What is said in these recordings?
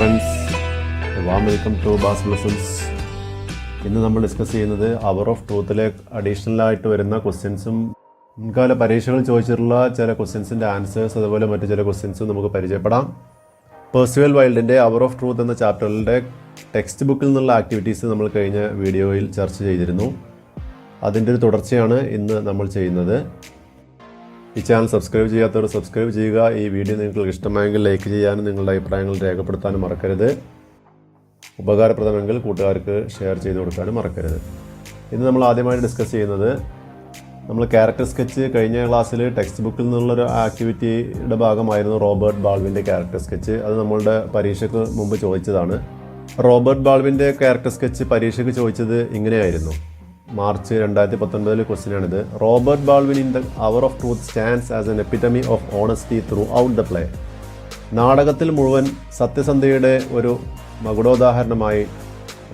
Friends warm welcome to bass lessons ഇന്ന് നമ്മൾ discuss ചെയ്യുന്നത് അവർ ഓഫ് ട്രൂത്തിലെ അഡീഷണൽ ആയിട്ട് വരുന്ന ക്വസ്റ്റ്യൻസും മുൻകാല പരീക്ഷകൾ ചോദിച്ചിട്ടുള്ള ചില ക്വസ്റ്റ്യൻസിന്റെ ആൻസേഴ്സ് അതുപോലെ മറ്റു ചില ക്വസ്റ്റ്യൻസും നമുക്ക് പരിചയപ്പെടാം. പേഴ്സുവൽ വൈൽഡിന്റെ അവർ ഓഫ് ട്രൂത്ത് എന്ന ചാപ്റ്ററിന്റെ ടെക്സ്റ്റ് ബുക്കിൽ നിന്നുള്ള ആക്ടിവിറ്റീസ് നമ്മൾ കഴിഞ്ഞ വീഡിയോയിൽ ചർച്ച ചെയ്തിരുന്നു. അതിന്റെ ഒരു തുടർച്ചയാണ് ഇന്ന് നമ്മൾ ചെയ്യുന്നത്. ഈ ചാനൽ സബ്സ്ക്രൈബ് ചെയ്യാത്തവർ സബ്സ്ക്രൈബ് ചെയ്യുക. ഈ വീഡിയോ നിങ്ങൾക്ക് ഇഷ്ടമായെങ്കിൽ ലൈക്ക് ചെയ്യാനും നിങ്ങളുടെ അഭിപ്രായങ്ങൾ രേഖപ്പെടുത്താനും മറക്കരുത്. ഉപകാരപ്രദമെങ്കിൽ കൂട്ടുകാർക്ക് ഷെയർ ചെയ്ത് കൊടുക്കാനും മറക്കരുത്. ഇന്ന് നമ്മൾ ആദ്യമായിട്ട് ഡിസ്കസ് ചെയ്യുന്നത് നമ്മൾ ക്യാരക്ടർ സ്കെച്ച് കഴിഞ്ഞ ക്ലാസ്സിൽ ടെക്സ്റ്റ് ബുക്കിൽ നിന്നുള്ളൊരു ആക്ടിവിറ്റിയുടെ ഭാഗമായിരുന്നു റോബർട്ട് ബാൾവിന്റെ ക്യാരക്ടർ സ്കെച്ച് അത് നമ്മളുടെ പരീക്ഷയ്ക്ക് മുമ്പ് ചോദിച്ചതാണ്. റോബർട്ട് ബാൾവിന്റെ ക്യാരക്ടർ സ്കെച്ച് പരീക്ഷയ്ക്ക് ചോദിച്ചത് ഇങ്ങനെയായിരുന്നു. മാർച്ച് രണ്ടായിരത്തി പത്തൊൻപതിലെ ക്വസ്റ്റ്യനാണിത് Robert Baldwin in the hour of truth stands as an epitome of honesty throughout the play. നാടകത്തിൽ മുഴുവൻ സത്യസന്ധയുടെ ഒരു മകുടോദാഹരണമായി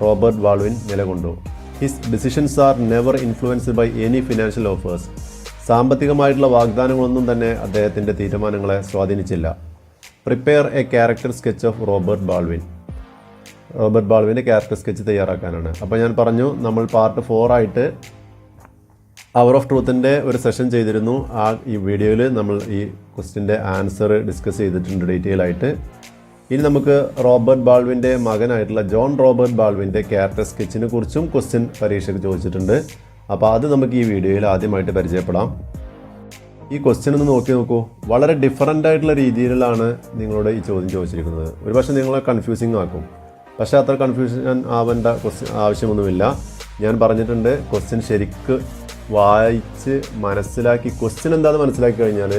Robert Baldwin നിലകൊണ്ടു. His decisions are never influenced by any financial offers സാമ്പത്തികമായിട്ടുള്ള വാഗ്ദാനങ്ങളൊന്നും തന്നെ അദ്ദേഹത്തിന്റെ തീരുമാനങ്ങളെ സ്വാധീനിച്ചില്ല. Prepare a character sketch of Robert Baldwin Robert ബാൾവിന്റെ character sketch തയ്യാറാക്കാനാണ്. അപ്പോൾ ഞാൻ പറഞ്ഞു നമ്മൾ പാർട്ട് ഫോർ ആയിട്ട് അവർ ഓഫ് ട്രൂത്തിന്റെ ഒരു സെഷൻ ചെയ്തിരുന്നു. ആ ഈ വീഡിയോയിൽ നമ്മൾ ഈ ക്വസ്റ്റിന്റെ ആൻസർ ഡിസ്കസ് ചെയ്തിട്ടുണ്ട് ഡീറ്റെയിൽ ആയിട്ട്. ഇനി നമുക്ക് റോബർട്ട് ബാൾവിന്റെ മകനായിട്ടുള്ള ജോൺ റോബർട്ട് ബാൾവിന്റെ ക്യാരക്ടർ സ്കെച്ചിനെ കുറിച്ചും ക്വസ്റ്റ്യൻ പരീക്ഷയ്ക്ക് ചോദിച്ചിട്ടുണ്ട്. അപ്പോൾ അത് നമുക്ക് ഈ വീഡിയോയിൽ ആദ്യമായിട്ട് പരിചയപ്പെടാം. ഈ ക്വസ്റ്റ്യൻ ഒന്ന് നോക്കി നോക്കൂ. വളരെ ഡിഫറന്റ് ആയിട്ടുള്ള രീതിയിലാണ് നിങ്ങളോട് ഈ ചോദ്യം ചോദിച്ചിരിക്കുന്നത്. ഒരുപക്ഷെ നിങ്ങളെ കൺഫ്യൂസിങ് ആക്കും. പക്ഷേ അത്ര കൺഫ്യൂഷൻ ആവേണ്ട ക്വസ്റ്റ്യൻ ആവശ്യമൊന്നുമില്ല. ഞാൻ പറഞ്ഞിട്ടുണ്ട് ക്വസ്റ്റ്യൻ ശരിക്ക് വായിച്ച് മനസ്സിലാക്കി ക്വസ്റ്റ്യൻ എന്താണെന്ന് മനസ്സിലാക്കി കഴിഞ്ഞാൽ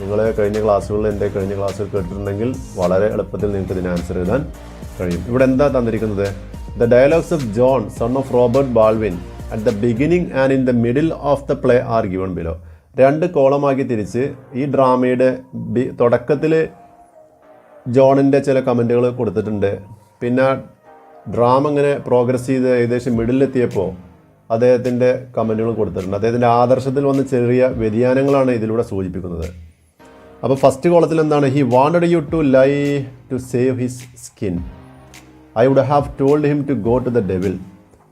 നിങ്ങൾ കഴിഞ്ഞ ക്ലാസ്സുകളിൽ എന്റെ കഴിഞ്ഞ ക്ലാസ്സുകൾ കേട്ടിട്ടുണ്ടെങ്കിൽ വളരെ എളുപ്പത്തിൽ നിങ്ങൾക്ക് ഇതിന് ആൻസർ എഴുതാൻ കഴിയും. ഇവിടെ എന്താ തന്നിരിക്കുന്നത്? The dialogues of John son of Robert Baldwin at the beginning and in the middle of the play are given below രണ്ട് കോളമാക്കി തിരിച്ച് ഈ ഡ്രാമയുടെ തുടക്കത്തിൽ ജോണിന്റെ ചില കമന്റുകൾ കൊടുത്തിട്ടുണ്ട്. പിന്നെ ഡ്രാമ ഇങ്ങനെ പ്രോഗ്രസ് ചെയ്ത് ഏകദേശം മിഡിലെത്തിയപ്പോൾ അദ്ദേഹത്തിന്റെ കമന്റുകൾ കൊടുത്തിട്ടുണ്ട്. അദ്ദേഹത്തിന്റെ ആദർശത്തിൽ വന്ന ചെറിയ വ്യതിയാനങ്ങളാണ് ഇതിലൂടെ സൂചിപ്പിക്കുന്നത്. അപ്പോൾ ഫസ്റ്റ് കോളത്തിൽ എന്താണ്? He wanted you to lie to save his skin I would have told him to go to the devil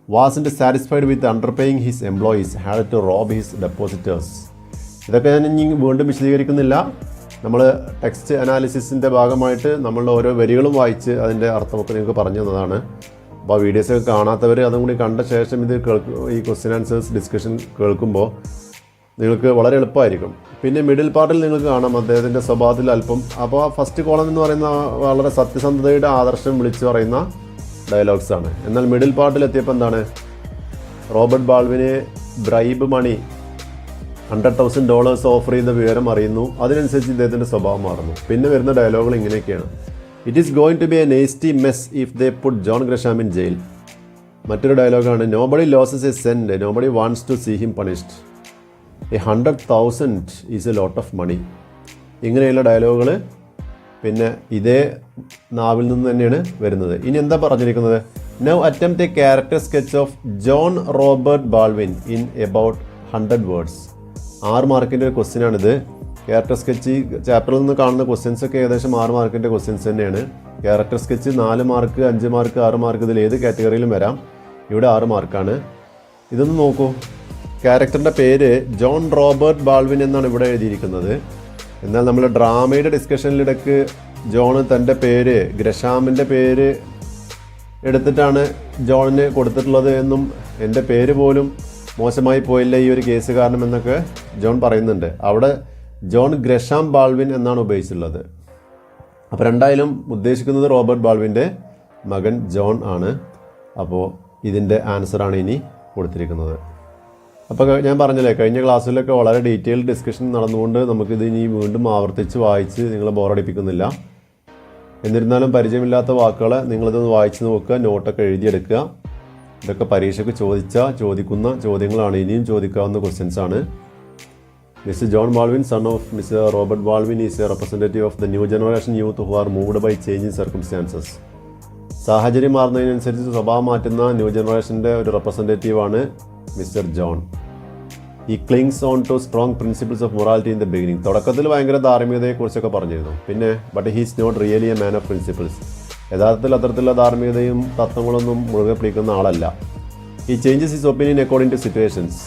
വാസിന്റെ satisfied with underpaying his employees had to rob his depositors ഇതൊക്കെ ഞാൻ ഇനി വീണ്ടും വിശദീകരിക്കുന്നില്ല. നമ്മൾ ടെക്സ്റ്റ് അനാലിസിസിന്റെ ഭാഗമായിട്ട് നമ്മളുടെ ഓരോ വരികളും വായിച്ച് അതിന്റെ അർത്ഥമൊക്കെ നിങ്ങൾക്ക് പറഞ്ഞു തന്നതാണ്. അപ്പോൾ വീഡിയോസൊക്കെ കാണാത്തവർ അതും കൂടി കണ്ട ശേഷം ഇത് കേൾക്കും ഈ ക്വസ്റ്റ്യൻ ആൻസേഴ്സ് ഡിസ്കഷൻ കേൾക്കുമ്പോൾ നിങ്ങൾക്ക് വളരെ എളുപ്പമായിരിക്കും. പിന്നെ മിഡിൽ പാർട്ടിൽ നിങ്ങൾക്ക് കാണാം അദ്ദേഹത്തിന്റെ സ്വഭാവത്തിൽ അല്പം. അപ്പോൾ ആ ഫസ്റ്റ് കോളം എന്ന് പറയുന്ന വളരെ സത്യസന്ധതയുടെ ആദർശം വിളിച്ചു പറയുന്ന ഡയലോഗ്സ് ആണ്. എന്നാൽ മിഡിൽ പാർട്ടിൽ എത്തിയപ്പോൾ എന്താണ്? Robert ബാൾവിന് bribe money hundred thousand dollars offer ചെയ്യുന്ന വിവരം അറിയുന്നു. അതിനനുസരിച്ച് ഇദ്ദേഹത്തിന്റെ സ്വഭാവം മാറുന്നു. പിന്നെ വരുന്ന ഡയലോഗുകൾ ഇങ്ങനെയൊക്കെയാണ്. It is going to be a nasty mess if they put John Gresham in jail മറ്റൊരു ഡയലോഗാണ് nobody loses a cent nobody wants to see him punished a hundred thousand is a lot of money ഇങ്ങനെയുള്ള ഡയലോഗുകൾ പിന്നെ ഇതേ നാവിൽ നിന്ന് തന്നെയാണ് വരുന്നത്. ഇനി എന്താ പറഞ്ഞിരിക്കുന്നത്? Now attempt a character sketch of John Robert Baldwin in about hundred words ആറ് മാർക്കിന്റെ ഒരു ക്വസ്റ്റ്യൻ ആണിത് ക്യാരക്ടർ സ്കെച്ച് ചാപ്റ്ററിൽ നിന്ന് കാണുന്ന ക്വസ്റ്റ്യൻസ് ഒക്കെ ഏകദേശം ആറ് മാർക്കിന്റെ ക്വസ്റ്റ്യൻസ് തന്നെയാണ്. ക്യാരക്ടർ സ്കെച്ച് നാല് മാർക്ക് അഞ്ച് മാർക്ക് ആറ് മാർക്ക് ഇതിൽ ഏത് കാറ്റഗറിയിലും വരാം. ഇവിടെ ആറ് മാർക്കാണ്. ഇതൊന്ന് നോക്കൂ. ക്യാരക്ടറിന്റെ പേര് ജോൺ റോബർട്ട് ബാൾവിൻ എന്നാണ് ഇവിടെ എഴുതിയിരിക്കുന്നത്. എന്നാൽ നമ്മൾ ഡ്രാമയുടെ ഡിസ്കഷനിലിടക്ക് ജോൺ തന്റെ പേര് ഗ്രഷാമിന്റെ പേര് എടുത്തിട്ടാണ് ജോണിന് കൊടുത്തിട്ടുള്ളത് എന്നും എന്റെ പേര് പോലും മോശമായി പോയില്ല ഈ ഒരു കേസ് കാരണം എന്നൊക്കെ ജോൺ പറയുന്നുണ്ട്. അവിടെ ജോൺ ഗ്രഷാം ബാൾവിൻ എന്നാണ് ഉപയോഗിച്ചിട്ടുള്ളത്. അപ്പോൾ രണ്ടായാലും ഉദ്ദേശിക്കുന്നത് റോബർട്ട് ബാൾവിന്റെ മകൻ ജോൺ ആണ്. അപ്പോൾ ഇതിന്റെ ആൻസറാണ് ഇനി കൊടുത്തിരിക്കുന്നത്. അപ്പോൾ ഞാൻ പറഞ്ഞില്ലേ കഴിഞ്ഞ ക്ലാസ്സിലൊക്കെ വളരെ ഡീറ്റെയിൽഡ് ഡിസ്കഷൻ നടന്നുകൊണ്ട് നമുക്കിത് ഇനി വീണ്ടും ആവർത്തിച്ച് വായിച്ച് നിങ്ങളെ ബോറടിപ്പിക്കുന്നില്ല. എന്നിരുന്നാലും പരിചയമില്ലാത്ത വാക്കുകൾ നിങ്ങളിതൊന്ന് വായിച്ച് നോക്കുക നോട്ടൊക്കെ എഴുതിയെടുക്കുക. ഇതൊക്കെ പരീക്ഷയ്ക്ക് ചോദിച്ച ചോദിക്കുന്ന ചോദ്യങ്ങളാണ്. ഇനിയും ചോദിക്കാവുന്ന ക്വസ്റ്റ്യൻസ് ആണ്. Mister John Baldwin son of mister Robert Baldwin is a representative of the new generation youth who are moved by changing circumstances സാഹചര്യം മാറുന്നതിനനുസരിച്ച് സ്വഭാവം മാറ്റുന്ന ന്യൂ ജനറേഷന്റെ ഒരു റെപ്രസെന്റേറ്റീവാണ് mister John. He clings on to strong principles of morality in the beginning തുടക്കത്തിൽ ഭയങ്കര ധാർമ്മികതയെക്കുറിച്ചൊക്കെ പറഞ്ഞിരുന്നു. പിന്നെ but he's not really a man of principles യഥാർത്ഥത്തിൽ അത്തരത്തിലുള്ള ധാർമ്മികതയും തത്വങ്ങളൊന്നും മുറുകെ പിടിക്കുന്ന ആളല്ല. He changes his opinion according to situations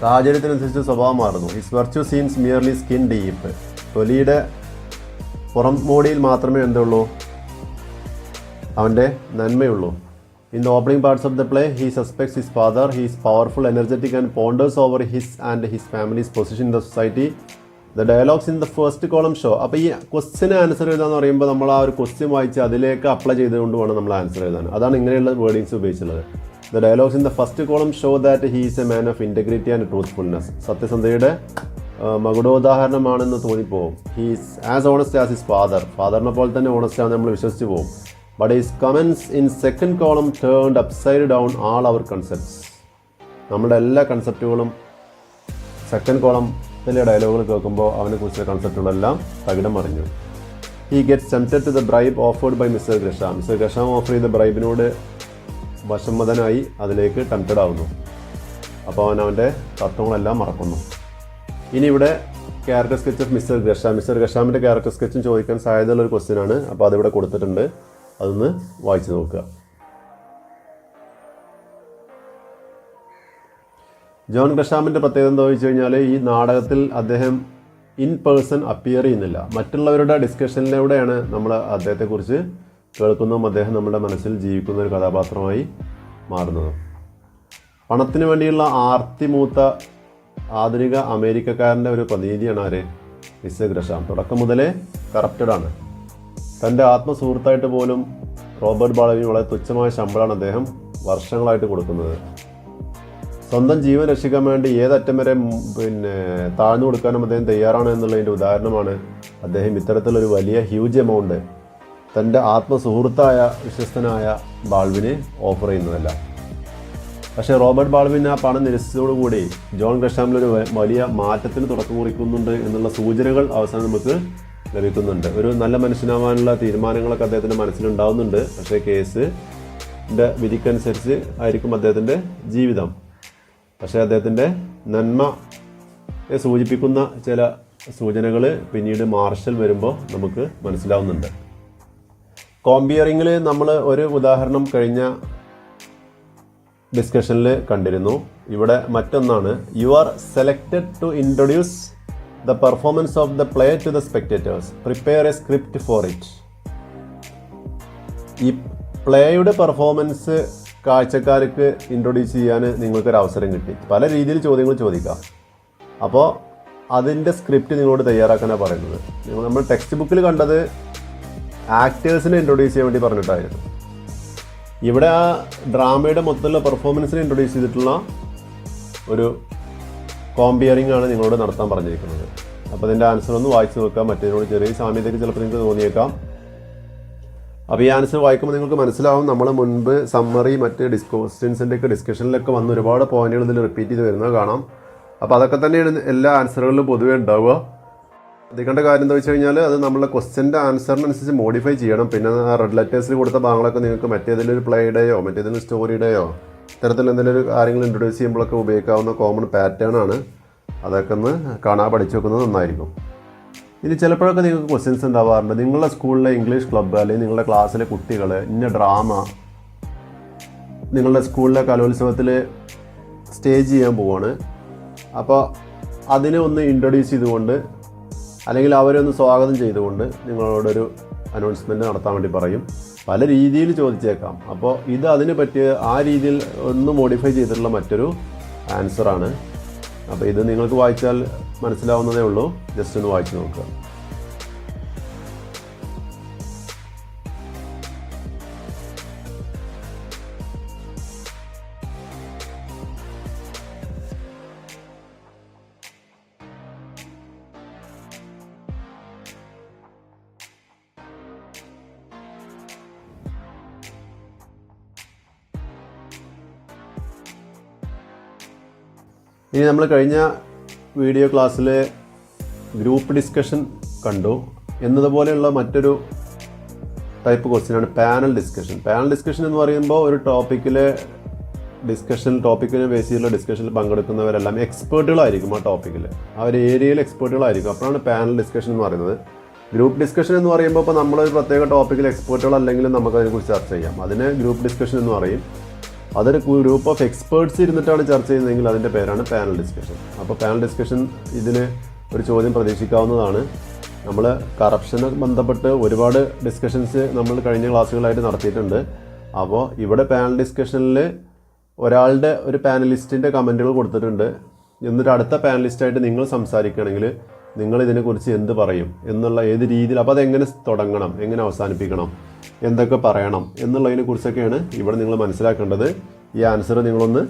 സാഹചര്യത്തിനനുസരിച്ച് സ്വഭാവം മാറുന്നു. His virtue seems merely skin deep തൊലിയുടെ പുറം മോടിയിൽ മാത്രമേ എന്തുള്ളൂ? അവന്റെ നന്മയുള്ളൂ. In the opening parts of the play he suspects his father his powerful energetic and ponders over his and his family's position in the society the dialogues in the first column show അപ്പോൾ ഈ ക്വസ്റ്റിന് answer എഴുതാന്ന് പറയുമ്പോൾ നമ്മൾ ആ ഒരു question വായിച്ച് അതിലേക്ക് apply ചെയ്തുകൊണ്ട് വേണം നമ്മൾ ആൻസർ എഴുതാൻ. അതാണ് ഇങ്ങനെയുള്ള wordings ഉപയോഗിച്ചുള്ളത്. The dialogues in the first column show that he is a man of integrity and truthfulness സത്യസന്ധയുടെ മകുടോദാഹരണമാണെന്ന് തോന്നിപ്പോവും. He's as honest as his father ഫാദറിനെ പോലെ തന്നെ ഓണസ്റ്റ് ആണ് നമ്മൾ വിശ്വസിച്ച് പോകും but is comes in second column turned upside down all our concepts നമ്മുടെ എല്ലാ കൺസെപ്റ്റുകളും second കോളത്തിലെ ഡയലോഗുകൾ കേൾക്കുമ്പോൾ അവനെ കുറിച്ചുള്ള കൺസെപ്റ്റുകളെല്ലാം തകിടം മറിഞ്ഞു. He get tempted to the bribe offered by mister Gresham mister Gresham offer ചെയ്ത ബ്രൈബിനോട് വശമ്മതനായി അതിലേക്ക് ടെംപ്റ്റഡ് ആവുന്നു. അപ്പോൾ അവൻ അവന്റെ തത്വങ്ങളെല്ലാം മറക്കുന്നു. ഇനി ഇവിടെ character sketch of mister Gresham mister ഗ്രഷാമിന്റെ character സ്കെച്ചും ചോദിക്കാൻ സാധ്യതയുള്ള ഒരു ക്വസ്റ്റ്യൻ ആണ്. അപ്പോൾ അതിവിടെ കൊടുത്തിട്ടുണ്ട്. അതൊന്ന് വായിച്ചു നോക്കുക. ജോൺ ഗ്രഷാമിന്റെ പ്രത്യേകത എന്താ വെച്ച് കഴിഞ്ഞാൽ ഈ നാടകത്തിൽ അദ്ദേഹം ഇൻ പേഴ്സൺ അപ്പിയർ ചെയ്യുന്നില്ല. മറ്റുള്ളവരുടെ ഡിസ്കഷനിലൂടെയാണ് നമ്മൾ അദ്ദേഹത്തെക്കുറിച്ച് കേൾക്കുന്നതും അദ്ദേഹം നമ്മുടെ മനസ്സിൽ ജീവിക്കുന്ന ഒരു കഥാപാത്രമായി മാറുന്നത്. പണത്തിന് വേണ്ടിയുള്ള ആർത്തി മൂത്ത ആധുനിക അമേരിക്കക്കാരന്റെ ഒരു പ്രതിനിധിയാണ് ആര്? Miss Gresham. തുടക്കം മുതലേ കറപ്റ്റഡ് ആണ്. തന്റെ ആത്മസുഹൃത്തായിട്ട് പോലും റോബർട്ട് ബാളവിന് വളരെ തുച്ഛമായ ശമ്പളമാണ് അദ്ദേഹം വർഷങ്ങളായിട്ട് കൊടുക്കുന്നത്. സ്വന്തം ജീവൻ രക്ഷിക്കാൻ വേണ്ടി ഏതറ്റം വരെ പിന്നെ താഴ്ന്നു കൊടുക്കാനും അദ്ദേഹം തയ്യാറാണ് എന്നുള്ളതിന്റെ ഉദാഹരണമാണ് അദ്ദേഹം ഇത്തരത്തിലൊരു വലിയ ഹ്യൂജ് എമൗണ്ട് തന്റെ ആത്മസുഹൃത്തായ വിശ്വസ്തനായ ബാൾവിന് ഓഫർ ചെയ്യുന്നതല്ല. പക്ഷേ റോബർട്ട് ബാൾവിൻ ആ പണം നിരസിച്ചതോടുകൂടി ജോൺ ഗ്രഷാമിലൊരു വലിയ മാറ്റത്തിന് തുടക്കം കുറിക്കുന്നുണ്ട് എന്നുള്ള സൂചനകൾ അവസാനം നമുക്ക് ലഭിക്കുന്നുണ്ട്. ഒരു നല്ല മനുഷ്യനാവാനുള്ള തീരുമാനങ്ങളൊക്കെ അദ്ദേഹത്തിന്റെ മനസ്സിലുണ്ടാവുന്നുണ്ട്. പക്ഷേ കേസ് വിധിക്കനുസരിച്ച് ആയിരിക്കും അദ്ദേഹത്തിന്റെ ജീവിതം. പക്ഷേ അദ്ദേഹത്തിന്റെ നന്മയെ സൂചിപ്പിക്കുന്ന ചില സൂചനകൾ പിന്നീട് മാർഷൽ വരുമ്പോൾ നമുക്ക് മനസ്സിലാവുന്നുണ്ട്. കോമ്പിയറിങ്ങിൽ നമ്മൾ ഒരു ഉദാഹരണം കഴിഞ്ഞ ഡിസ്കഷനിൽ കണ്ടിരുന്നു. ഇവിടെ മറ്റൊന്നാണ് you are selected to introduce the performance of the play to the spectators prepare a script for it ഈ പ്ലേയുടെ പെർഫോമൻസ് കാഴ്ചക്കാർക്ക് ഇൻട്രൊഡ്യൂസ് ചെയ്യാൻ നിങ്ങൾക്കൊരു അവസരം കിട്ടി. പല രീതിയിൽ ചോദ്യങ്ങൾ ചോദിക്കാം. അപ്പോൾ അതിന്റെ സ്ക്രിപ്റ്റ് നിങ്ങളോട് തയ്യാറാക്കാനാണ് പറയുന്നത്. നിങ്ങൾ നമ്മൾ ടെക്സ്റ്റ് ബുക്കിൽ കണ്ടത് ആക്ടേഴ്സിനെ ഇൻട്രൊഡ്യൂസ് ചെയ്യാൻ വേണ്ടി പറഞ്ഞിട്ടായിരുന്നു. ഇവിടെ ആ ഡ്രാമയുടെ മൊത്തത്തിലുള്ള പെർഫോമൻസിനെ ഇൻട്രൊഡ്യൂസ് ചെയ്തിട്ടുള്ള ഒരു കോമ്പിയറിംഗ് ആണ് നിങ്ങളോട് നടത്താൻ പറഞ്ഞിരിക്കുന്നത്. അപ്പോൾ ഇതിന്റെ ആൻസർ ഒന്ന് വായിച്ചു നോക്കാം. മറ്റേതിനോട് ചെറിയ സാമ്യതയ്ക്ക് ചിലപ്പോൾ നിങ്ങൾക്ക് തോന്നിയേക്കാം. അപ്പോൾ ഈ ആൻസർ വായിക്കുമ്പോൾ നിങ്ങൾക്ക് മനസ്സിലാവും നമ്മൾ മുൻപ് സമ്മറി മറ്റ് ഡിസ്കോസ്റ്റൻസിന്റെ ഒക്കെ ഡിസ്കഷനിലൊക്കെ വന്ന് ഒരുപാട് പോയിന്റുകൾ ഇതിൽ റിപ്പീറ്റ് ചെയ്ത് വരുന്നത് കാണാം. അപ്പോൾ അതൊക്കെ തന്നെയാണ് എല്ലാ ആൻസറുകളിലും പൊതുവേ ഉണ്ടാവുക. ശ്രദ്ധിക്കേണ്ട കാര്യം എന്താ വെച്ച് കഴിഞ്ഞാൽ അത് നമ്മളെ ക്വസ്റ്റ്യന്റെ ആൻസറിനനുസരിച്ച് മോഡിഫൈ ചെയ്യണം. പിന്നെ റെഡ് ലെറ്റേഴ്സിൽ കൊടുത്ത ഭാഗങ്ങളൊക്കെ നിങ്ങൾക്ക് മറ്റേതെങ്കിലും ഒരു പ്ലേയുടെയോ മറ്റേതെങ്കിലും സ്റ്റോറിയുടെയോ ഇത്തരത്തിൽ എന്തെങ്കിലും കാര്യങ്ങൾ ഇൻട്രൊഡ്യൂസ് ചെയ്യുമ്പോഴൊക്കെ ഉപയോഗിക്കാവുന്ന കോമൺ പാറ്റേൺ ആണ്. അതൊക്കെ ഒന്ന് കാണാൻ പഠിച്ചു വെക്കുന്നത് നന്നായിരിക്കും. ഇനി ചിലപ്പോഴൊക്കെ നിങ്ങൾക്ക് ക്വസ്റ്റ്യൻസ് ഉണ്ടാവാറുണ്ട്. നിങ്ങളുടെ സ്കൂളിലെ ഇംഗ്ലീഷ് ക്ലബ്ബ് അല്ലെങ്കിൽ നിങ്ങളുടെ ക്ലാസ്സിലെ കുട്ടികൾ ഇന്ന ഡ്രാമ നിങ്ങളുടെ സ്കൂളിലെ കലോത്സവത്തിൽ സ്റ്റേജ് ചെയ്യാൻ പോവാണ്. അപ്പോൾ അതിനെ ഒന്ന് ഇൻട്രൊഡ്യൂസ് ചെയ്തുകൊണ്ട് അല്ലെങ്കിൽ അവരെ ഒന്ന് സ്വാഗതം ചെയ്തുകൊണ്ട് നിങ്ങളോടൊരു അനൗൺസ്മെന്റ് നടത്താൻ വേണ്ടി പറയും. പല രീതിയിൽ ചോദിച്ചേക്കാം. അപ്പോൾ ഇത് അതിന് പറ്റിയ ആ രീതിയിൽ ഒന്ന് മോഡിഫൈ ചെയ്തിട്ടുള്ള മറ്റൊരു ആൻസറാണ് അപ്പോൾ ഇത് നിങ്ങൾക്ക് വായിച്ചാൽ മനസ്സിലാവുന്നതേ ഉള്ളൂ. ജസ്റ്റ് ഒന്ന് വായിച്ചു നോക്കുക. ഇനി നമ്മൾ കഴിഞ്ഞ വീഡിയോ ക്ലാസ്സിലെ ഗ്രൂപ്പ് ഡിസ്കഷൻ കണ്ടു. എന്നതുപോലെയുള്ള മറ്റൊരു ടൈപ്പ് ക്വസ്റ്റ്യനാണ് പാനൽ ഡിസ്കഷൻ. പാനൽ ഡിസ്കഷൻ എന്ന് പറയുമ്പോൾ ഒരു ടോപ്പിക്കിലെ ഡിസ്കഷൻ ടോപ്പിക്കിനെ ബേസ് ചെയ്തുള്ള ഡിസ്കഷനിൽ പങ്കെടുക്കുന്നവരെല്ലാം എക്സ്പേർട്ടുകളായിരിക്കും ആ ടോപ്പിക്കിൽ ആ ഒരു ഏരിയയിൽ എക്സ്പേർട്ടുകളായിരിക്കും. അപ്പോഴാണ് പാനൽ ഡിസ്കഷൻ എന്ന് പറയുന്നത്. ഗ്രൂപ്പ് ഡിസ്കഷൻ എന്ന് പറയുമ്പോൾ ഇപ്പോൾ നമ്മളൊരു പ്രത്യേക ടോപ്പിക്കിൽ എക്സ്പേർട്ടുകൾ അല്ലെങ്കിലും നമുക്ക് അതിനെക്കുറിച്ച് ചർച്ച ചെയ്യാം. അതിനെ ഗ്രൂപ്പ് ഡിസ്കഷൻ എന്ന് പറയും. അതൊരു ഗ്രൂപ്പ് ഓഫ് എക്സ്പേർട്സ് ഇരുന്നിട്ടാണ് ചർച്ച ചെയ്യുന്നതെങ്കിൽ അതിന്റെ പേരാണ് പാനൽ ഡിസ്കഷൻ അപ്പോൾ പാനൽ ഡിസ്കഷൻ ഇതിന് ഒരു ചോദ്യം പ്രതീക്ഷിക്കാവുന്നതാണ്. നമ്മൾ കറപ്ഷന് ബന്ധപ്പെട്ട് ഒരുപാട് ഡിസ്കഷൻസ് നമ്മൾ കഴിഞ്ഞ ക്ലാസ്സുകളായിട്ട് നടത്തിയിട്ടുണ്ട്. അപ്പോൾ ഇവിടെ പാനൽ ഡിസ്കഷനിൽ ഒരാളുടെ ഒരു പാനലിസ്റ്റിന്റെ കമന്റുകൾ കൊടുത്തിട്ടുണ്ട്. എന്നിട്ട് അടുത്ത പാനലിസ്റ്റായിട്ട് നിങ്ങൾ സംസാരിക്കുകയാണെങ്കിൽ നിങ്ങൾ ഇതിനെക്കുറിച്ച് എന്ത് പറയും എന്നുള്ള ഏത് രീതിയിൽ അപ്പോൾ അതെങ്ങനെ തുടങ്ങണം എങ്ങനെ അവസാനിപ്പിക്കണം എന്തൊക്കെ പറയണം എന്നുള്ളതിനെ കുറിച്ചൊക്കെയാണ് ഇവിടെ നിങ്ങൾ മനസ്സിലാക്കേണ്ടത്. ഈ ആൻസർ നിങ്ങളൊന്ന്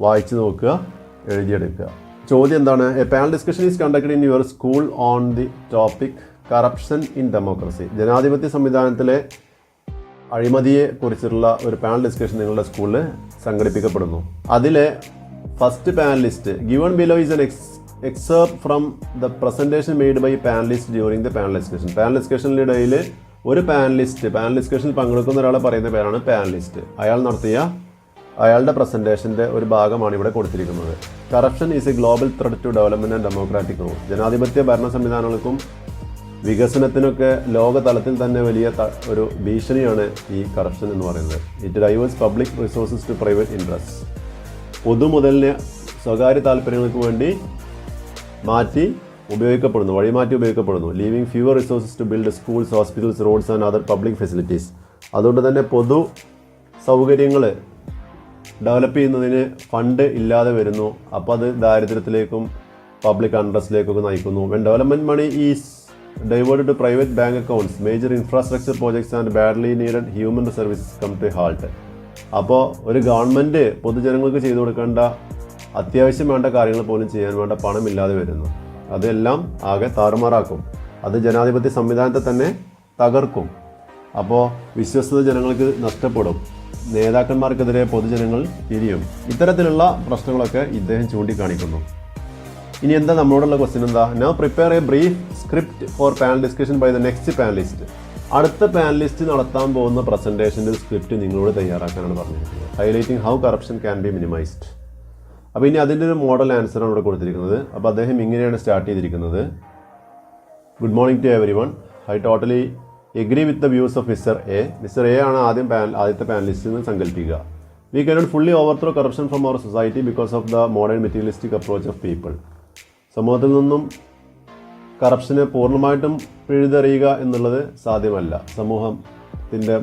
വായിച്ചു നോക്കുക എഴുതിയെടുക്കുക. ചോദ്യം എന്താണ്? A panel discussion is conducted in your school on the topic corruption in democracy ജനാധിപത്യ സംവിധാനത്തിലെ അഴിമതിയെ കുറിച്ചുള്ള ഒരു പാനൽ ഡിസ്കഷൻ നിങ്ങളുടെ സ്കൂളിൽ സംഘടിപ്പിക്കപ്പെടുന്നു. അതിലെ first panelist given below is an ex excerpt from the presentation made by panelist during the panel discussion panel ഡിസ്കഷനിലിടയിൽ ഒരു panelist panel ഡിസ്കഷനിൽ പങ്കെടുക്കുന്ന ഒരാളെ പറയുന്ന പേരാണ് പാനലിസ്റ്റ് അയാൾ നടത്തിയ അയാളുടെ പ്രസന്റേഷന്റെ ഒരു ഭാഗമാണ് ഇവിടെ കൊടുത്തിരിക്കുന്നത്. Corruption is a global threat to development and democratic rule ജനാധിപത്യ ഭരണ സംവിധാനങ്ങൾക്കും വികസനത്തിനൊക്കെ ലോകതലത്തിൽ തന്നെ വലിയ ഒരു ഭീഷണിയാണ് ഈ കറപ്ഷൻ എന്ന് പറയുന്നത്. It diverts public resources to private interest പൊതുമുതലിന് സ്വകാര്യ താല്പര്യങ്ങൾക്ക് വേണ്ടി മാറ്റി ഉപയോഗിക്കപ്പെടുന്നു വഴിമാറ്റി ഉപയോഗിക്കപ്പെടുന്നു. Leaving fewer resources to build schools hospitals roads and other public facilities അതുകൊണ്ട് തന്നെ പൊതു സൗകര്യങ്ങൾ ഡെവലപ്പ് ചെയ്യുന്നതിന് ഫണ്ട് ഇല്ലാതെ വരുന്നു. അപ്പോൾ അത് ദാരിദ്ര്യത്തിലേക്കും പബ്ലിക് അൺട്രസ്റ്റിലേക്കൊക്കെ നയിക്കുന്നു. When development money is diverted to private bank accounts major infrastructure projects and badly needed human services come to halt അപ്പോൾ ഒരു ഗവൺമെന്റ് പൊതുജനങ്ങൾക്ക് ചെയ്തു കൊടുക്കേണ്ട അത്യാവശ്യം വേണ്ട കാര്യങ്ങൾ പോലും ചെയ്യാൻ വേണ്ട പണമില്ലാതെ വരുന്നു. അതെല്ലാം ആകെ താറുമാറാക്കും. അത് ജനാധിപത്യ സംവിധാനത്തെ തന്നെ തകർക്കും. അപ്പോൾ വിശ്വസ്തത ജനങ്ങൾക്ക് നഷ്ടപ്പെടും. നേതാക്കന്മാർക്കെതിരെ പൊതുജനങ്ങൾ തിരിയും ഇത്തരത്തിലുള്ള പ്രശ്നങ്ങളൊക്കെ ഇദ്ദേഹം ചൂണ്ടിക്കാണിക്കുന്നു. ഇനി എന്താ നമ്മളോടുള്ള ക്വസ്റ്റ്യൻ എന്താ? Now prepare a brief script for panel discussion by the next panelist അടുത്ത പാനലിസ്റ്റ് നടത്താൻ പോകുന്ന പ്രസന്റേഷന്റെ സ്ക്രിപ്റ്റ് നിങ്ങളോട് തയ്യാറാക്കാനാണ് പറഞ്ഞിരിക്കുന്നത്. Highlighting how corruption can be minimized അപ്പോൾ ഇനി അതിന്റെ ഒരു മോഡൽ ആൻസറാണ് ഇവിടെ കൊടുത്തിരിക്കുന്നത്. അപ്പോൾ അദ്ദേഹം ഇങ്ങനെയാണ് സ്റ്റാർട്ട് ചെയ്തിരിക്കുന്നത്. Good morning to everyone I totally agree with the views of mister A mister A ആണ് ആദ്യം പാനൽ ആദ്യത്തെ പാനലിസ്റ്റ് എന്ന് സങ്കല്പിക്കുക we cannot fully overthrow corruption from our society because of the modern materialistic approach of people സമൂഹത്തിൽ നിന്നും കറപ്ഷനെ പൂർണമായിട്ടും പിഴുതെറിയുക എന്നുള്ളത് സാധ്യമല്ല. സമൂഹത്തിന്റെ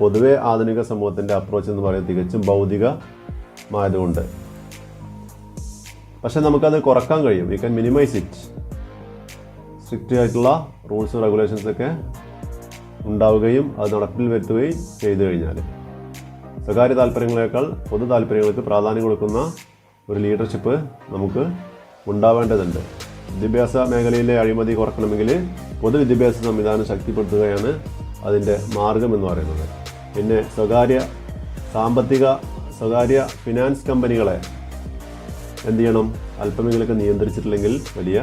പൊതുവെ ആധുനിക സമൂഹത്തിന്റെ അപ്രോച്ച് എന്ന് പറയുന്നത് തികച്ചും ഭൗതികമായതുകൊണ്ട്. പക്ഷെ നമുക്കത് കുറയ്ക്കാൻ കഴിയും. We can minimize it strict ആയിട്ടുള്ള റൂൾസും റെഗുലേഷൻസ് ഒക്കെ ഉണ്ടാവുകയും അത് നടപ്പിൽ വരുത്തുകയും ചെയ്തു കഴിഞ്ഞാൽ സ്വകാര്യ താല്പര്യങ്ങളെക്കാൾ പൊതു താല്പര്യങ്ങൾക്ക് പ്രാധാന്യം കൊടുക്കുന്ന ഒരു ലീഡർഷിപ്പ് നമുക്ക് ഉണ്ടാവേണ്ടതുണ്ട്. വിദ്യാഭ്യാസ മേഖലയിലെ അഴിമതി കുറക്കണമെങ്കിൽ പൊതുവിദ്യാഭ്യാസ സംവിധാനം ശക്തിപ്പെടുത്തുകയാണ് അതിന്റെ മാർഗം എന്ന് പറയുന്നത്. പിന്നെ സ്വകാര്യ സാമ്പത്തിക സ്വകാര്യ ഫിനാൻസ് കമ്പനികളെ എന്ത് ചെയ്യണം? അല്പമെങ്കിലൊക്കെ നിയന്ത്രിച്ചിട്ടില്ലെങ്കിൽ വലിയ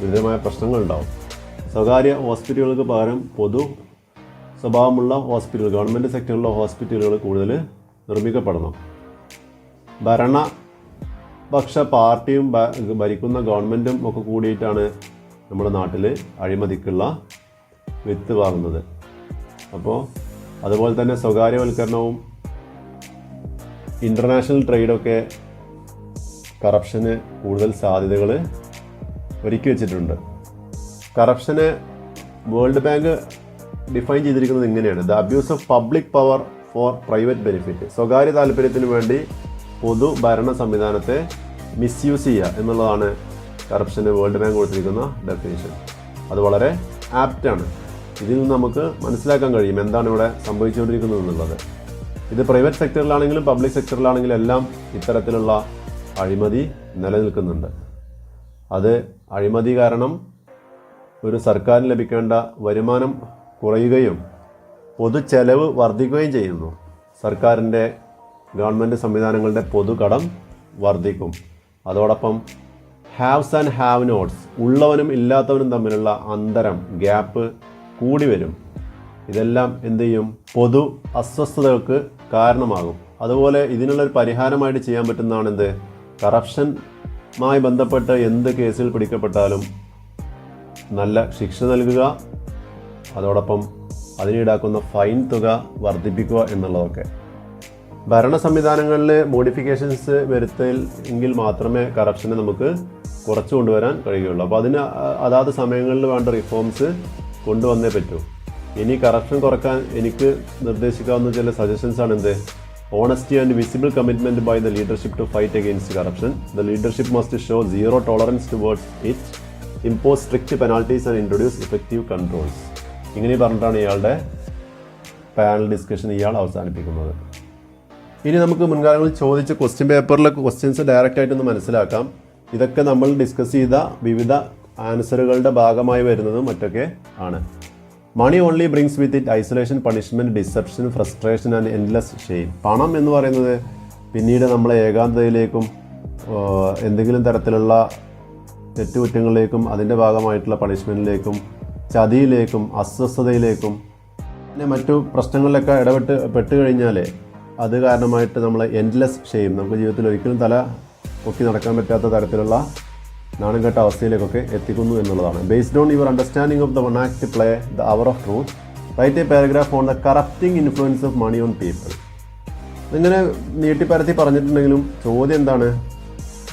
ഗുരുതരമായ പ്രശ്നങ്ങളുണ്ടാവും സ്വകാര്യ ഹോസ്പിറ്റലുകൾക്ക് പകരം പൊതു സ്വഭാവമുള്ള ഹോസ്പിറ്റലുകൾ ഗവൺമെന്റ് സെക്ടറിലുള്ള ഹോസ്പിറ്റലുകൾ കൂടുതൽ നിർമ്മിക്കപ്പെടണം. ഭരണപക്ഷ പാർട്ടിയും ഭരിക്കുന്ന ഗവൺമെന്റും ഒക്കെ കൂടിയിട്ടാണ് നമ്മുടെ നാട്ടിൽ അഴിമതിക്കുള്ള വിത്ത് വാങ്ങുന്നത്. അപ്പോൾ അതുപോലെ തന്നെ സ്വകാര്യവൽക്കരണവും ഇന്റർനാഷണൽ ട്രേഡൊക്കെ കറപ്ഷന് കൂടുതൽ സാധ്യതകൾ ഒരുക്കി വെച്ചിട്ടുണ്ട്. കറപ്ഷന് വേൾഡ് ബാങ്ക് ഡിഫൈൻ ചെയ്തിരിക്കുന്നത് ഇങ്ങനെയാണ്. The abuse of public power for private benefit സ്വകാര്യ താല്പര്യത്തിന് വേണ്ടി പൊതു ഭരണ സംവിധാനത്തെ മിസ്യൂസ് ചെയ്യുക എന്നുള്ളതാണ് കറപ്ഷന് വേൾഡ് ബാങ്ക് കൊടുത്തിരിക്കുന്ന ഡെഫിനേഷൻ അത് വളരെ ആപ്റ്റാണ് ഇതിൽ നിന്ന് നമുക്ക് മനസ്സിലാക്കാൻ കഴിയും എന്താണ് ഇവിടെ സംഭവിച്ചുകൊണ്ടിരിക്കുന്നത് എന്നുള്ളത്. ഇത് പ്രൈവറ്റ് സെക്ടറിലാണെങ്കിലും പബ്ലിക് സെക്ടറിലാണെങ്കിലും എല്ലാം ഇത്തരത്തിലുള്ള അഴിമതി നിലനിൽക്കുന്നുണ്ട്. അത് അഴിമതി കാരണം ഒരു സർക്കാരിന് ലഭിക്കേണ്ട വരുമാനം കുറയുകയും പൊതു ചെലവ് വർദ്ധിക്കുകയും ചെയ്യുന്നു. സർക്കാരിന്റെ ഗവൺമെന്റ് സംവിധാനങ്ങളുടെ പൊതുകടം വർദ്ധിക്കും. അതോടൊപ്പം ഹാവ്സ് ആൻഡ് ഹാവ് നോട്ട്സ് ഉള്ളവനും ഇല്ലാത്തവനും തമ്മിലുള്ള അന്തരം ഗ്യാപ്പ് കൂടി വരും. ഇതെല്ലാം എന്ത് ചെയ്യും? പൊതു അസ്വസ്ഥതകൾക്ക് കാരണമാകും. അതുപോലെ ഇതിനുള്ളൊരു പരിഹാരമായിട്ട് ചെയ്യാൻ പറ്റുന്നതാണ് എന്ത് കറപ്ഷനുമായി ബന്ധപ്പെട്ട് എന്ത് കേസിൽ പിടിക്കപ്പെട്ടാലും നല്ല ശിക്ഷ നൽകുക അതോടൊപ്പം അതിനീടാക്കുന്ന ഫൈൻ തുക വർദ്ധിപ്പിക്കുക എന്നുള്ളതൊക്കെ. ഭരണ സംവിധാനങ്ങളിൽ മോഡിഫിക്കേഷൻസ് വരുത്തിൽ എങ്കിൽ മാത്രമേ കറപ്ഷനെ നമുക്ക് കുറച്ചു കൊണ്ടുവരാൻ കഴിയുള്ളൂ. അപ്പോൾ അതിന് അതാത് സമയങ്ങളിൽ വേണ്ട റിഫോംസ് കൊണ്ടുവന്നേ പറ്റൂ. ഇനി കറപ്ഷൻ കുറയ്ക്കാൻ എനിക്ക് നിർദ്ദേശിക്കാവുന്ന ചില സജഷൻസ് ആണ് എന്ത് honesty and visible commitment by the leadership to fight against corruption the leadership must show zero tolerance towards it impose strict penalties and introduce effective controls ഇങ്ങനെ പറഞ്ഞിട്ടാണ് ഇയാളുടെ പാനൽ ഡിസ്കഷൻ ഇയാൾ അവസാനിപ്പിക്കുന്നത്. ഇനി നമുക്ക് മുൻകാലങ്ങളിൽ ചോദിച്ച ക്വസ്റ്റ്യൻ പേപ്പറിലെ ക്വസ്റ്റ്യൻസ് ഡയറക്റ്റ് ആയിട്ടൊന്ന് മനസ്സിലാക്കാം. ഇതൊക്കെ നമ്മൾ ഡിസ്കസ് ചെയ്ത വിവിധ ആൻസറുകളുടെ ഭാഗമായി വരുന്നതും മറ്റൊക്കെ ആണ്. Money only brings with it isolation punishment deception frustration and endless shame പണം എന്ന് പറയുന്നത് പിന്നീട് നമ്മളെ ഏകാന്തതയിലേക്കും ആ, എന്തെങ്കിലും തരത്തിലുള്ള തെറ്റുകുറ്റങ്ങളിലേക്കും അതിന്റെ ഭാഗമായിട്ടുള്ള പണിഷ്മെന്റിലേക്കും ചതിയിലേക്കും അസ്വസ്ഥതയിലേക്കും പിന്നെ മറ്റു പ്രശ്നങ്ങളിലൊക്കെ ഇടപെട്ട് പെട്ട് കഴിഞ്ഞാൽ അത് കാരണമായിട്ട് നമ്മൾ എൻഡ്ലെസ് ഷെയിം നമുക്ക് ജീവിതത്തിൽ ഒരിക്കലും തല പൊക്കി നടക്കാൻ പറ്റാത്ത തരത്തിലുള്ള നാണം കെട്ട അവസ്ഥയിലേക്കൊക്കെ എത്തിക്കുന്നു എന്നുള്ളതാണ്. Based on your understanding of the one act play the hour of truth write a paragraph on the corrupting influence of money on people ഇങ്ങനെ നീട്ടിപ്പരത്തി പറഞ്ഞിട്ടുണ്ടെങ്കിലും ചോദ്യം എന്താണ്?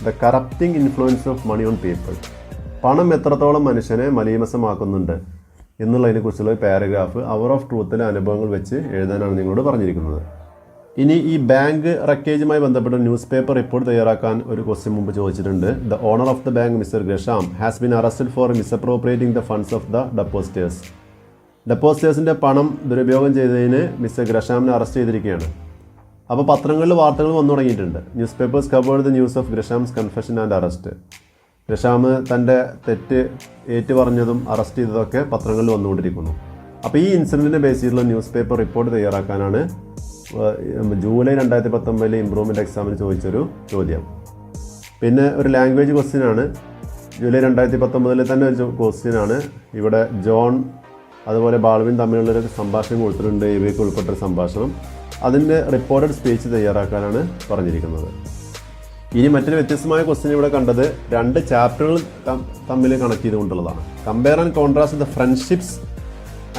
The corrupting influence of money on people പണം എത്രത്തോളം മനുഷ്യനെ മലീമസമാക്കുന്നുണ്ട് എന്നുള്ളതിനെക്കുറിച്ചുള്ള paragraph hour of ട്രൂത്തിലെ അനുഭവങ്ങൾ വെച്ച് എഴുതാനാണ് നിങ്ങളോട് പറഞ്ഞിരിക്കുന്നത്. ഇനി ഈ ബാങ്ക് റക്കേജുമായി ബന്ധപ്പെട്ട ന്യൂസ് പേപ്പർ റിപ്പോർട്ട് തയ്യാറാക്കാൻ ഒരു ക്വസ്റ്റ്യൻ മുമ്പ് ചോദിച്ചിട്ടുണ്ട്. The owner of the bank mister Gresham has been arrested for misappropriating the funds of the depositors ഡെപ്പോസിറ്റേഴ്സിന്റെ പണം ദുരുപയോഗം ചെയ്തതിന് മിസ്റ്റർ ഗ്രഷാമിനെ അറസ്റ്റ് ചെയ്തിരിക്കുകയാണ്. അപ്പോൾ പത്രങ്ങളിൽ വാർത്തകൾ വന്നു തുടങ്ങിയിട്ടുണ്ട്. Newspapers covered the news of Gresham's confession and arrest Gresham തന്റെ തെറ്റ് ഏറ്റു പറഞ്ഞതും അറസ്റ്റ് ചെയ്തതൊക്കെ പത്രങ്ങളിൽ വന്നുകൊണ്ടിരിക്കുന്നു. അപ്പോൾ ഈ ഇൻസിഡന്റിനെ ബേസ് ചെയ്തുള്ള ന്യൂസ് പേപ്പർ റിപ്പോർട്ട് തയ്യാറാക്കാനാണ് ജൂലൈ രണ്ടായിരത്തി പത്തൊമ്പതിലെ ഇമ്പ്രൂവ്മെന്റ് എക്സാമിന് ചോദിച്ചൊരു ചോദ്യം. പിന്നെ ഒരു ലാംഗ്വേജ് ക്വസ്റ്റ്യൻ ആണ്. ജൂലൈ രണ്ടായിരത്തി പത്തൊമ്പതിലെ തന്നെ ഒരു ക്വസ്റ്റ്യൻ ആണ്. ഇവിടെ ജോൺ അതുപോലെ ബാൾവിൻ തമ്മിലുള്ളൊരു സംഭാഷണം കൊടുത്തിട്ടുണ്ട്. ഇവയ്ക്ക് ഉൾപ്പെട്ട സംഭാഷണം. അതിന്റെ റിപ്പോർട്ടഡ് സ്പീച്ച് തയ്യാറാക്കാനാണ് പറഞ്ഞിരിക്കുന്നത്. ഇനി മറ്റൊരു വ്യത്യസ്തമായ ക്വസ്റ്റ്യൻ ഇവിടെ കണ്ടത് രണ്ട് ചാപ്റ്ററുകൾ തമ്മിൽ connect ചെയ്തുകൊണ്ടുള്ളതാണ്. Compare and contrast the friendships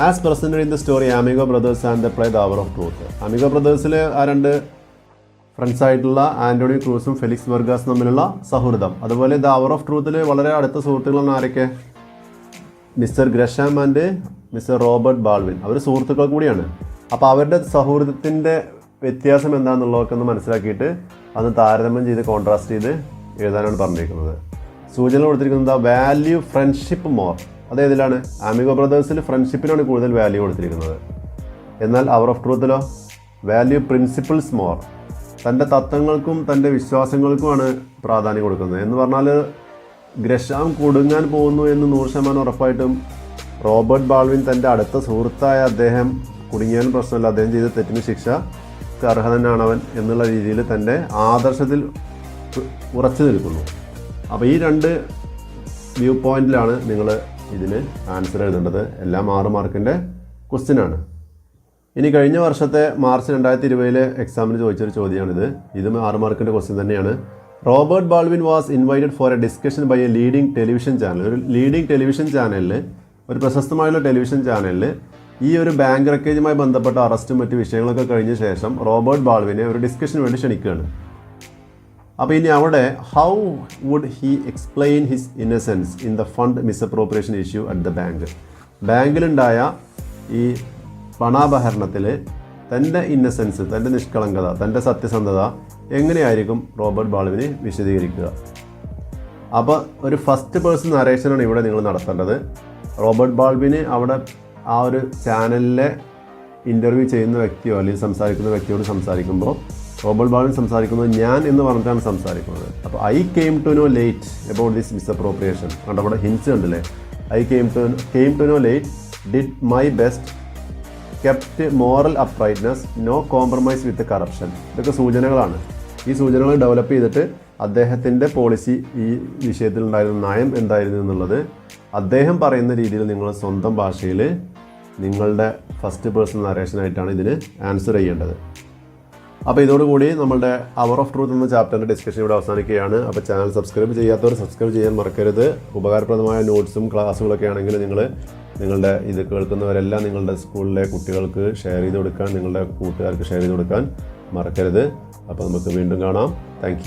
as presented in the story Amigo Brothers and the play the hour of truth Amigo ബ്രദേഴ്സിൽ ആ രണ്ട് ഫ്രണ്ട്സ് ആയിട്ടുള്ള ആന്റണി ക്രൂസും ഫെലിക്സ് വെർഗാസ് തമ്മിലുള്ള സൗഹൃദം. അതുപോലെ ദ അവർ ഓഫ് ട്രൂത്തിൽ വളരെ അടുത്ത സുഹൃത്തുക്കളാണ് ആരൊക്കെ? Mister Gresham and mister Robert Baldwin അവർ സുഹൃത്തുക്കൾ കൂടിയാണ്. അപ്പോൾ അവരുടെ സൗഹൃദത്തിന്റെ വ്യത്യാസം എന്താണെന്നുള്ളതൊക്കെ ഒന്ന് മനസ്സിലാക്കിയിട്ട് അത് താരതമ്യം ചെയ്ത് കോൺട്രാസ്റ്റ് ചെയ്ത് എഴുതാനാണ് പറഞ്ഞിരിക്കുന്നത്. സൂചന കൊടുത്തിരിക്കുന്നത് വാല്യൂ ഫ്രണ്ട്ഷിപ്പ് മോർ അത് ഏതിലാണ്? ആമിഗോ ബ്രദേഴ്സിൽ ഫ്രണ്ട്ഷിപ്പിനാണ് കൂടുതൽ വാല്യൂ കൊടുത്തിരിക്കുന്നത്. എന്നാൽ അവർ ഓഫ് ട്രൂത്തിലോ വാല്യൂ പ്രിൻസിപ്പിൾസ് മോർ തന്റെ തത്വങ്ങൾക്കും തന്റെ വിശ്വാസങ്ങൾക്കുമാണ് പ്രാധാന്യം കൊടുക്കുന്നത്. എന്ന് പറഞ്ഞാൽ ഗ്രഷാം കുടുങ്ങാൻ പോകുന്നു എന്ന് നൂറ് ശതമാനം ഉറപ്പായിട്ടും റോബർട്ട് ബാൾവിൻ തന്റെ അടുത്ത സുഹൃത്തായ അദ്ദേഹം കുടുങ്ങിയാലും പ്രശ്നമില്ല അദ്ദേഹം ചെയ്ത തെറ്റിന് ശിക്ഷ അർഹതനാണ് അവൻ എന്നുള്ള രീതിയിൽ തന്റെ ആദർശത്തിൽ ഉറച്ചു നിൽക്കുന്നു. അപ്പോൾ ഈ രണ്ട് വ്യൂ പോയിന്റിലാണ് നിങ്ങൾ ഇതിന് ആൻസർ എഴുതേണ്ടത് എല്ലാം ആറ് മാർക്കിന്റെ ക്വസ്റ്റ്യൻ ആണ്. ഇനി കഴിഞ്ഞ വർഷത്തെ മാർച്ച് രണ്ടായിരത്തി ഇരുപതിലെ എക്സാമിന് ചോദിച്ചൊരു ചോദ്യമാണിത്. ഇതും ആറ് മാർക്കിന്റെ ക്വസ്റ്റ്യൻ തന്നെയാണ്. Robert Baldwin was invited for a discussion by a leading television channel ഒരു ലീഡിംഗ് ടെലിവിഷൻ ചാനലിൽ ഒരു പ്രശസ്തമായുള്ള ടെലിവിഷൻ ചാനലിൽ ഈ ഒരു ബാങ്ക് റക്കേജുമായി ബന്ധപ്പെട്ട അറസ്റ്റും മറ്റ് വിഷയങ്ങളൊക്കെ കഴിഞ്ഞ ശേഷം റോബർട്ട് ബാൾവിനെ ഒരു ഡിസ്കഷന് വേണ്ടി ക്ഷണിക്കുകയാണ്. അപ്പോൾ ഇനി അവിടെ how would he explain his innocence in the fund misappropriation issue at the bank ബാങ്കിലുണ്ടായ ഈ പണാപഹരണത്തിൽ തന്റെ ഇന്നസെൻസ് തന്റെ നിഷ്കളങ്കത തന്റെ സത്യസന്ധത എങ്ങനെയായിരിക്കും റോബർട്ട് ബാളുവിന് വിശദീകരിക്കുക? അപ്പോൾ ഒരു ഫസ്റ്റ് പേഴ്സൺ നറേഷനാണ് ഇവിടെ നിങ്ങൾ നടത്തേണ്ടത്. റോബർട്ട് ബാൾബിന് അവിടെ ആ ഒരു ചാനലിലെ ഇന്റർവ്യൂ ചെയ്യുന്ന വ്യക്തിയോ അല്ലെങ്കിൽ സംസാരിക്കുന്ന വ്യക്തിയോട് സംസാരിക്കുമ്പോൾ റോബർട്ട് ബാൾബിൻ സംസാരിക്കുന്നത് ഞാൻ എന്ന് പറഞ്ഞിട്ടാണ് സംസാരിക്കുന്നത്. അപ്പോൾ I came to know late about this misappropriation കണ്ടോ അവിടെ ഹിൻസ് ഉണ്ടല്ലേ? I came to came to know late did my best kept moral uprightness no compromise with corruption ഇതൊക്കെ സൂചനകളാണ്. ഈ സൂചനകൾ ഡെവലപ്പ് ചെയ്തിട്ട് അദ്ദേഹത്തിന്റെ പോളിസി ഈ വിഷയത്തിൽ ഉണ്ടായിരുന്ന നയം എന്തായിരുന്നു എന്നുള്ളത് അദ്ദേഹം പറയുന്ന രീതിയിൽ നിങ്ങൾ സ്വന്തം ഭാഷയിൽ നിങ്ങളുടെ ഫസ്റ്റ് പേഴ്സൺ നറേഷനായിട്ടാണ് ഇതിന് ആൻസർ ചെയ്യേണ്ടത്. അപ്പോൾ ഇതോടുകൂടി നമ്മുടെ അവർ ഓഫ് ട്രൂത്ത് എന്ന ചാപ്റ്ററിന്റെ ഡിസ്കഷൻ ഇവിടെ അവസാനിക്കുകയാണ്. അപ്പോൾ ചാനൽ സബ്സ്ക്രൈബ് ചെയ്യാത്തവർ സബ്സ്ക്രൈബ് ചെയ്യാൻ മറക്കരുത്. ഉപകാരപ്രദമായ നോട്ട്സും ക്ലാസ്സുകളൊക്കെ ആണെങ്കിൽ നിങ്ങൾ നിങ്ങളുടെ ഇത് കേൾക്കുന്നവരെല്ലാം നിങ്ങളുടെ സ്കൂളിലെ കുട്ടികൾക്ക് ഷെയർ ചെയ്ത് കൊടുക്കാൻ നിങ്ങളുടെ കൂട്ടുകാർക്ക് ഷെയർ ചെയ്ത് കൊടുക്കാൻ മറക്കരുത്. അപ്പോൾ നമുക്ക് വീണ്ടും കാണാം. താങ്ക്